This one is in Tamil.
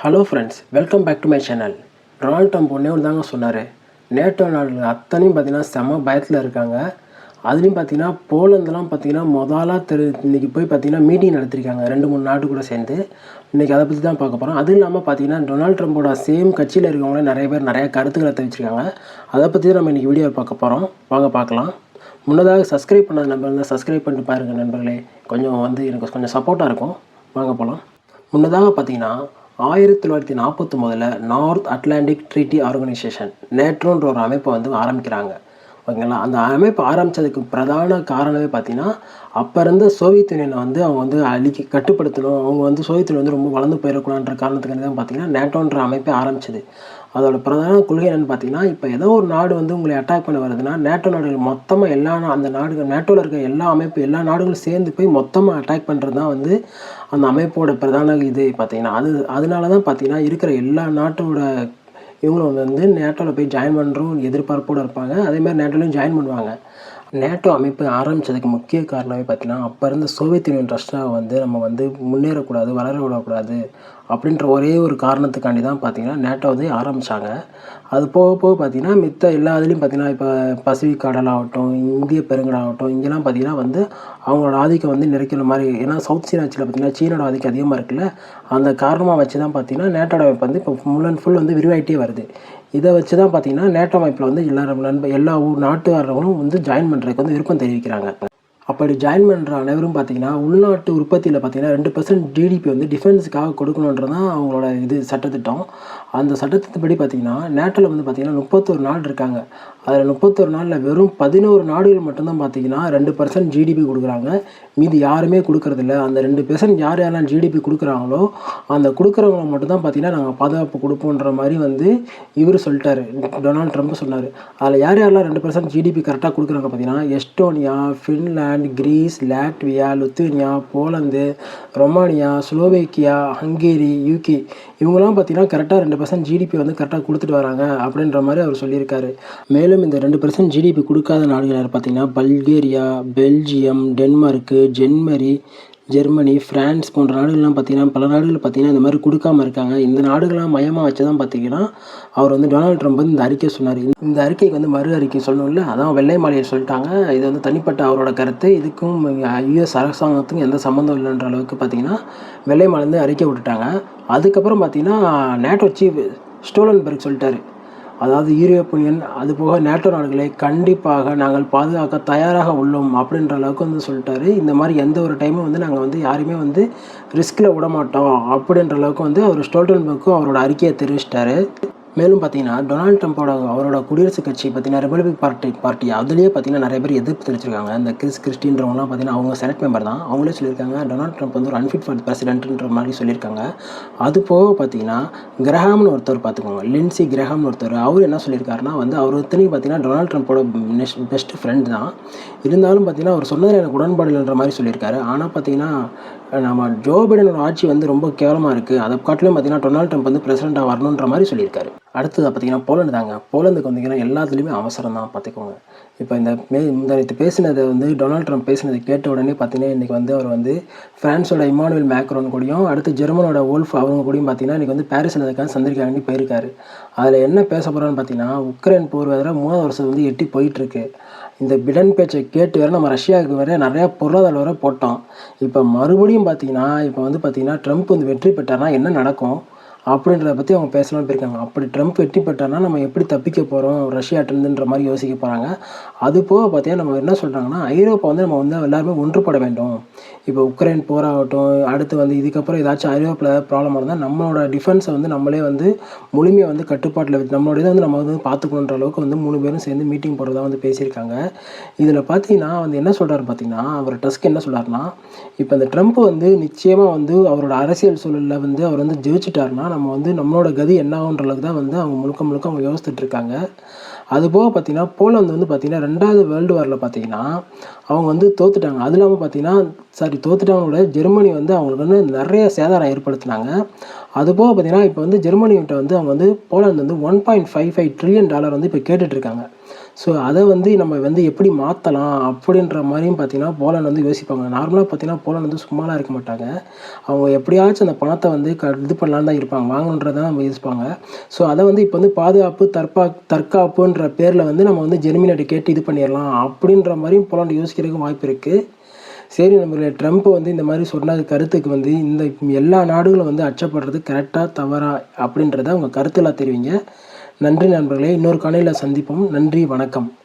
Hello friends welcome back to my channel Donald Trump ஒன்றே ஒன்று தாங்க சொன்னார். நேட்டோ நாடுகள் அத்தனையும் பார்த்தீங்கன்னா செம பயத்தில் இருக்காங்க. அதுலேயும் பார்த்தீங்கன்னா போலந்துலாம் பார்த்தீங்கன்னா முதலாக தெரு இன்றைக்கி போய் பார்த்தீங்கன்னா மீட்டிங் நடத்திருக்காங்க. ரெண்டு மூணு நாடு கூட சேர்ந்து. இன்றைக்கி அதை பற்றி தான் பார்க்க போகிறோம் அதுவும் இல்லாமல் பார்த்தீங்கன்னா டொனால்ட் ட்ரம்போட சேம் கட்சியில் இருக்கவங்களே நிறைய பேர் நிறைய கருத்துக்களை தெரிவிச்சிருக்காங்க. அதை பற்றி தான் நம்ம இன்றைக்கி வீடியோ பார்க்க போகிறோம் வாங்க பார்க்கலாம். முன்னதாக சப்ஸ்கிரைப் பண்ணாத நம்பர் இருந்தால் சப்ஸ்கிரைப் பண்ணிட்டு பாருங்கள் நண்பர்களே. கொஞ்சம் வந்து எனக்கு கொஞ்சம் சப்போர்ட்டாக இருக்கும். வாங்க போகலாம் முன்னதாக பார்த்தீங்கன்னா ஆயிரத்தி தொள்ளாயிரத்தி நாற்பத்தொம்போதில் நார்த் அட்லாண்டிக் ட்ரீட்டி ஆர்கனைசேஷன் நேட்ரோன்ற ஒரு அமைப்பை வந்து ஆரம்பிக்கிறாங்க. ஓகேங்களா? அந்த அமைப்பு ஆரம்பித்ததுக்கு பிரதான காரணமே பார்த்தீங்கன்னா அப்போ இருந்த சோவியத் யூனியனை வந்து அவங்க வந்து அழிக்க கட்டுப்படுத்தணும். அவங்க வந்து சோவியத் யூனியன் வந்து ரொம்ப வளர்ந்து போயிடக்கூடாதுன்ற காரணத்துக்கு தான் பார்த்தீங்கன்னா நேட்டோன்ற அமைப்பே ஆரம்பிச்சது. அதோட பிரதான கொள்கை என்னென்னு பார்த்தீங்கன்னா இப்போ ஏதோ ஒரு நாடு வந்து உங்களை அட்டாக் பண்ண வருதுன்னா நேட்டோ நாடுகள் மொத்தமாக எல்லா அந்த நாடுகள் நேட்டோவில் இருக்க எல்லா அமைப்பு எல்லா நாடுகளும் சேர்ந்து போய் மொத்தமாக அட்டாக் பண்ணுறது தான் வந்து அந்த அமைப்போட பிரதான இது பார்த்தீங்கன்னா. அது அதனால தான் பார்த்தீங்கன்னா இருக்கிற எல்லா நாட்டோட இவங்களும் வந்து நேட்டோவில் போய் ஜாயின் பண்ணுறோம் எதிர்பார்ப்போடு இருப்பாங்க. அதே மாதிரி நேட்டோலையும் ஜாயின் பண்ணுவாங்க. நேட்டோ அமைப்பு ஆரம்பித்ததுக்கு முக்கிய காரணமே பார்த்தீங்கன்னா அப்போ இருந்த சோவியத் யூனியன் ரஷ்யாவை வந்து நம்ம வந்து முன்னேறக்கூடாது வளர விடக்கூடாது அப்படின்ற ஒரே ஒரு காரணத்துக்காண்டி தான் பார்த்தீங்கன்னா நேட்டோ வந்து ஆரம்பித்தாங்க அது போக போக பார்த்தீங்கன்னா மித்த எல்லா இதுலேயும் பார்த்தீங்கன்னா இப்போ பசிபிக் கடல் ஆகட்டும் இந்திய பெருங்கடல் ஆகட்டும் இங்கெல்லாம் பார்த்தீங்கன்னா வந்து அவங்களோட ஆதிக்கம் வந்து நிறைக்கிற மாதிரி ஏன்னா சவுத் சீனா ஆட்சியில் பார்த்தீங்கன்னா சீனோட ஆதிக்கம் அதிகமாக இருக்குல்ல அந்த காரணமாக வச்சு தான் பார்த்தீங்கன்னா நேட்டோட அமைப்பு வந்து இப்போ ஃபுல் அண்ட் ஃபுல் வந்து விரிவாயிட்டே வருது. இதை வச்சு தான் பார்த்தீங்கன்னா நேட்டோ அமைப்பில் வந்து எல்லாரும் நண்ப எல்லா ஊர் நாட்டுக்காரர்களும் வந்து ஜாயின் பண்ணுறதுக்கு வந்து விருப்பம் தெரிவிக்கிறாங்க. அப்படி ஜாயின் பண்ணுற அனைவரும் பார்த்தீங்கன்னா உள்நாட்டு உற்பத்தியில் பார்த்தீங்கன்னா ரெண்டு பர்சன்ட் ஜிடிபி வந்து டிஃபென்ஸுக்காக கொடுக்கணுன்றது தான் அவங்களோட இது சட்டத்திட்டம். அந்த சட்டத்தின்படி பார்த்தீங்கன்னா நேட்டோவில் வந்து பார்த்தீங்கன்னா முப்பத்தொரு நாடு இருக்காங்க. அதில் முப்பத்தொரு நாளில் வெறும் பதினோரு நாடுகள் மட்டும்தான் பார்த்தீங்கன்னா ரெண்டு பர்சன்ட் ஜிடிபி கொடுக்குறாங்க. மீதி யாருமே கொடுக்குறதில்ல. அந்த ரெண்டு பர்சன்ட் யார் யாரெல்லாம் ஜிடிபி கொடுக்குறாங்களோ அந்த கொடுக்குறவங்கள மட்டும்தான் பார்த்தீங்கன்னா நாங்கள் பாதுகாப்பு கொடுப்போன்ற மாதிரி வந்து இவர் சொல்லிட்டாரு. டொனால்ட் ட்ரம்ப் சொன்னார். அதில் யார் யாரெல்லாம் ரெண்டு பர்சன்ட் ஜிடிபி கரெக்டாக கொடுக்குறாங்க பார்த்தீங்கன்னா Estonia Finland Greece Latvia Lithuania Poland Romania Slovakia Hungary UK இவங்கெல்லாம் பார்த்தீங்கன்னா கரெக்டாக ரெண்டு பர்சன்ட் ஜிடிபி வந்து கரெக்டாக கொடுத்துட்டு வராங்க அப்படின்ற மாதிரி அவர் சொல்லியிருக்காரு. மேலும் இந்த ரெண்டு பர்சன்ட் ஜிடிபி கொடுக்காத நாடுகள் யார் பார்த்தீங்கன்னா பல்கேரியா பெல்ஜியம் டென்மார்க்கு ஜென்மரி ஜெர்மனி ஃப்ரான்ஸ் போன்ற நாடுகள்லாம் பார்த்தீங்கன்னா பல நாடுகள் பார்த்தீங்கன்னா இந்த மாதிரி கொடுக்காம இருக்காங்க. இந்த நாடுகள்லாம் மையமாக வச்சு தான் பார்த்தீங்கன்னா அவர் வந்து டொனால்ட் ட்ரம்ப் வந்து இந்த அறிக்கை சொன்னார். இந்த அறிக்கைக்கு வந்து மறு அறிக்கை சொல்லணும்ல? அதான் வெள்ளை மாளிகை சொல்லிட்டாங்க. இது வந்து தனிப்பட்ட அவரோட கருத்து. இதுக்கும் யுஎஸ் அரசாங்கத்துக்கும் எந்த சம்மந்தம் இல்லைன்ற அளவுக்கு பார்த்தீங்கன்னா வெள்ளை மாலை வந்து அறிக்கை விட்டுட்டாங்க. அதுக்கப்புறம் பார்த்தீங்கன்னா நேட்டோ சீஃப் ஸ்டோலன்பர்க் சொல்லிட்டாரு. அதாவது யூரோப்பியன் அது போக நேட்டோ நாடுகளை கண்டிப்பாக நாங்கள் பாதுகாக்க தயாராக உள்ளோம் அப்படின்ற அளவுக்கு வந்து சொல்லிட்டாரு. இந்த மாதிரி எந்த ஒரு டைமும் வந்து நாங்கள் வந்து யாரையுமே வந்து ரிஸ்கில் விட மாட்டோம் அப்படின்ற அளவுக்கு வந்து அவர் ஸ்டோல்டன்பர்க்கும் அவரோட அறிக்கையை தெரிவிச்சிட்டாரு. மேலும் பார்த்தீங்கன்னா டொனால்ட் ட்ரம்ப்போட அவரோட குடியரசுக் கட்சி பார்த்தீங்கன்னா ரிபப்ளிக் பார்ட்டி பார்ட்டி அதுலேயே பார்த்தீங்கன்னா நிறைய பேர் எதிர்ப்பு தெரிவிச்சிருக்காங்க. இந்த கிறிஸ் கிறிஸ்டின்றவங்களாம் பார்த்தீங்கன்னா அவங்க செனட் மெம்பர் தான். அவங்களே சொல்லியிருக்காங்க டொனால்ட் ட்ரம்ப் வந்து ஒரு அன்ஃபிட் ஃபார் பிரசிடென்ட்ன்ற மாதிரி சொல்லியிருக்காங்க. அது போக பார்த்தீங்கன்னா கிரஹாம்னு ஒருத்தர் பார்த்துக்கோங்க லின்சி கிரஹாம்னு ஒருத்தர் அவர் என்ன சொல்லியிருக்காருன்னா வந்து அவர் ஒருத்தனையும் பார்த்தீங்கன்னா டொனால்ட் ட்ரம்ப்போட பெஸ்ட் ஃப்ரெண்ட் தான். இருந்தாலும் பார்த்தீங்கன்னா அவர் சொன்னதில் எனக்கு உடன்பாடு இல்லைன்ற மாதிரி சொல்லியிருக்காரு. ஆனால் பார்த்தீங்கன்னா நம்ம ஜோ பைடனோட ஆட்சி வந்து ரொம்ப கேவலமாக இருக்குது அதை காட்டிலும் பார்த்தீங்கன்னா டொனால்ட் ட்ரம்ப் வந்து பிரசிடெண்ட்டாக வரணுன்ற மாதிரி சொல்லியிருக்காரு. அடுத்தது பார்த்தீங்கன்னா போலந்து தாங்க. போலந்துக்கு வந்தீங்கன்னா எல்லாத்துலேயுமே அவசரம் தான் பார்த்துக்கோங்க. இப்போ இந்த மே இந்த நேற்று பேசினதை வந்து டொனால்ட் ட்ரம்ப் பேசினதை கேட்ட உடனே பார்த்தீங்கன்னா இன்றைக்கி வந்து அவர் வந்து ஃப்ரான்ஸோட இமானுவல் மேக்ரோன் கூடயும் அடுத்து ஜெர்மனோட ஓல்ஃப் அவங்க கூடயும் பார்த்தீங்கன்னா இன்றைக்கி வந்து பாரிஸில் அதுக்காக சந்திரிக்காண்டி போயிருக்காரு. அதில் என்ன பேச போகிறான்னு பார்த்தீங்கன்னா உக்ரைன் போர் வேறு மூணாவது வருஷம் வந்து எட்டி போயிட்டுருக்கு. இந்த பிடன் பேச்சை கேட்டு வேறு நம்ம ரஷ்யாவுக்கு வேற நிறையா பொருளாதார வர போட்டோம். இப்போ மறுபடியும் பார்த்தீங்கன்னா இப்போ வந்து பார்த்தீங்கன்னா ட்ரம்ப் வந்து வெற்றி பெற்றார்னா என்ன நடக்கும்? அப்படின்றத பற்றி அவங்க பேசலாம்னு போயிருக்காங்க. அப்படி ட்ரம்ப் வெற்றி பெற்றார்னா நம்ம எப்படி தப்பிக்க போகிறோம் ரஷ்யாட்டிருந்துன்ற மாதிரி யோசிக்க போகிறாங்க அது போக பார்த்தீங்கன்னா நம்ம என்ன சொல்கிறாங்கன்னா ஐரோப்பா வந்து நம்ம வந்து எல்லாருமே ஒன்றுபட வேண்டும். இப்போ உக்ரைன் போராகட்டும் அடுத்து வந்து இதுக்கப்புறம் ஏதாச்சும் ஐரோப்பில் ப்ராப்ளம் இருந்தால் நம்மளோட டிஃபென்ஸை வந்து நம்மளே வந்து முழுமையாக வந்து கட்டுப்பாட்டில் வச்சு நம்மளோட இதை வந்து நம்ம வந்து பார்த்துக்கணுன்ற அளவுக்கு வந்து மூணு பேரும் சேர்ந்து மீட்டிங் போடுறதா வந்து பேசியிருக்காங்க. இதில் பார்த்தீங்கன்னா வந்து என்ன சொல்கிறாரு பார்த்தீங்கன்னா அவர் டஸ்க் என்ன சொல்கிறாருன்னா இப்போ இந்த ட்ரம்ப் வந்து நிச்சயமாக வந்து அவரோட அரசியல் சூழலில் வந்து அவர் வந்து ஜெயிச்சிட்டாருன்னா நம்ம வந்து நம்மளோட கதி என்ன ஆகுன்ற அளவுக்கு தான் வந்து அவங்க முழுக்க முழுக்க அவங்க யோசிச்சுட்டு இருக்காங்க பார்த்தீங்கன்னா போலந்து வந்து பார்த்தீங்கன்னா ரெண்டாவது வேர்ல்டு வாரில் பார்த்தீங்கன்னா அவங்க வந்து தோத்துட்டாங்க. அது இல்லாமல் பார்த்தீங்கன்னா சாரி தோத்துட்டவங்களோட ஜெர்மனி வந்து அவங்களுக்கு வந்து நிறைய சேதாரம் ஏற்படுத்தினாங்க. அது போக பார்த்தீங்கன்னா இப்போ வந்து ஜெர்மனிகிட்ட வந்து அவங்க வந்து போலந்து வந்து one point five five trillion dollar வந்து இப்போ கேட்டுட்ருக்காங்க. ஸோ அதை வந்து நம்ம வந்து எப்படி மாற்றலாம் அப்படின்ற மாதிரியும் பார்த்தீங்கன்னா போலன் வந்து யோசிப்பாங்க. நார்மலாக பார்த்தீங்கன்னா போலன் வந்து சும்மாலாம் இருக்க மாட்டாங்க. அவங்க எப்படியாச்சும் அந்த பணத்தை வந்து க இது பண்ணலான்னு தான் இருப்பாங்க. வாங்கணுன்றதை நம்ம யோசிப்பாங்க. ஸோ அதை வந்து இப்போ வந்து பாதுகாப்பு தற்பா தற்காப்புன்ற பேரில் வந்து நம்ம வந்து ஜெர்மனிட்ட கேட்டு இது பண்ணிடலாம் அப்படின்ற மாதிரியும் போலாண்டு யோசிக்கிறதுக்கு வாய்ப்பு இருக்குது சரி நம்மளுடைய ட்ரம்ப் வந்து இந்த மாதிரி சொன்ன கருத்துக்கு வந்து இந்த எல்லா நாடுகளும் வந்து அச்சப்படுறது கரெக்டாக தவறா அப்படின்றத உங்கள் கருத்தில் தெரிவிங்க. நன்றி நண்பர்களே இன்னொரு காலையில் சந்திப்போம். நன்றி வணக்கம்.